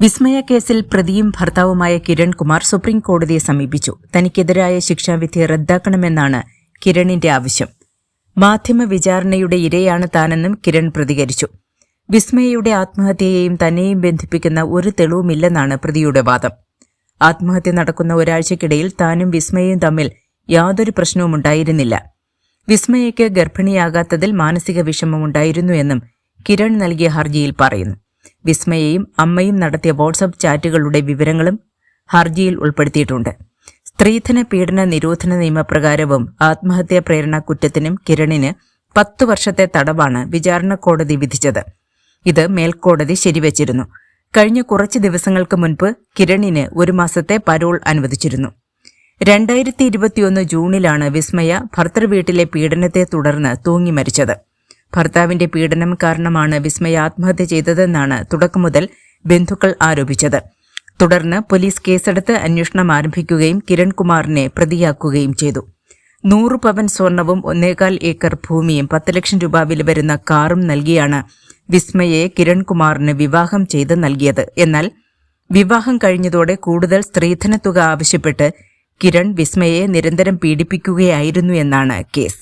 വിസ്മയ കേസിൽ പ്രതിയും ഭർത്താവുമായ കിരൺ കുമാർ സുപ്രീം കോടതിയെ സമീപിച്ചു. തനിക്കെതിരായ ശിക്ഷാവിധി റദ്ദാക്കണമെന്നാണ് കിരണിന്റെ ആവശ്യം. മാധ്യമ വിചാരണയുടെ ഇരയാണ് താനെന്നും കിരൺ പ്രതികരിച്ചു. വിസ്മയയുടെ ആത്മഹത്യയെയും തന്നെയും ബന്ധിപ്പിക്കുന്ന ഒരു തെളിവുമില്ലെന്നാണ് പ്രതിയുടെ വാദം. ആത്മഹത്യ നടക്കുന്ന ഒരാഴ്ചക്കിടയിൽ താനും വിസ്മയയും തമ്മിൽ യാതൊരു പ്രശ്നവും ഉണ്ടായിരുന്നില്ല. വിസ്മയയ്ക്ക് ഗർഭിണിയാകാത്തതിൽ മാനസിക വിഷമമുണ്ടായിരുന്നു എന്നും കിരൺ നൽകിയ ഹർജിയിൽ പറയുന്നു. വിസ്മയയും അമ്മയും നടത്തിയ വാട്സപ്പ് ചാറ്റുകളുടെ വിവരങ്ങളും ഹർജിയിൽ ഉൾപ്പെടുത്തിയിട്ടുണ്ട്. സ്ത്രീധന പീഡന നിരോധന നിയമപ്രകാരവും ആത്മഹത്യാ പ്രേരണ കുറ്റത്തിനും കിരണിന് പത്തു വർഷത്തെ തടവാണ് വിചാരണ കോടതി വിധിച്ചത്. ഇത് മേൽക്കോടതി ശരിവച്ചിരുന്നു. കഴിഞ്ഞ കുറച്ച് ദിവസങ്ങൾക്ക് മുൻപ് കിരണിന് ഒരു മാസത്തെ പരോൾ അനുവദിച്ചിരുന്നു. രണ്ടായിരത്തി ഇരുപത്തിയൊന്ന് ജൂണിലാണ് വിസ്മയ ഭർത്തൃവീട്ടിലെ പീഡനത്തെ തുടർന്ന് തൂങ്ങി മരിച്ചത്. ഭർത്താവിന്റെ പീഡനം കാരണമാണ് വിസ്മയ ആത്മഹത്യ ചെയ്തതെന്നാണ് തുടക്കം മുതൽ ബന്ധുക്കൾ ആരോപിച്ചത്. തുടർന്ന് പോലീസ് കേസെടുത്ത് അന്വേഷണം ആരംഭിക്കുകയും കിരൺകുമാറിനെ പ്രതിയാക്കുകയും ചെയ്തു. നൂറ് പവൻ സ്വർണവും ഒന്നേകാൽ ഏക്കർ ഭൂമിയും പത്ത് ലക്ഷം രൂപ വില വരുന്ന കാറും നൽകിയാണ് വിസ്മയെ കിരൺകുമാറിന് വിവാഹം ചെയ്ത് നൽകിയത്. എന്നാൽ വിവാഹം കഴിഞ്ഞതോടെ കൂടുതൽ സ്ത്രീധനത്തുക ആവശ്യപ്പെട്ട് കിരൺ വിസ്മയെ നിരന്തരം പീഡിപ്പിക്കുകയായിരുന്നു എന്നാണ് കേസ്.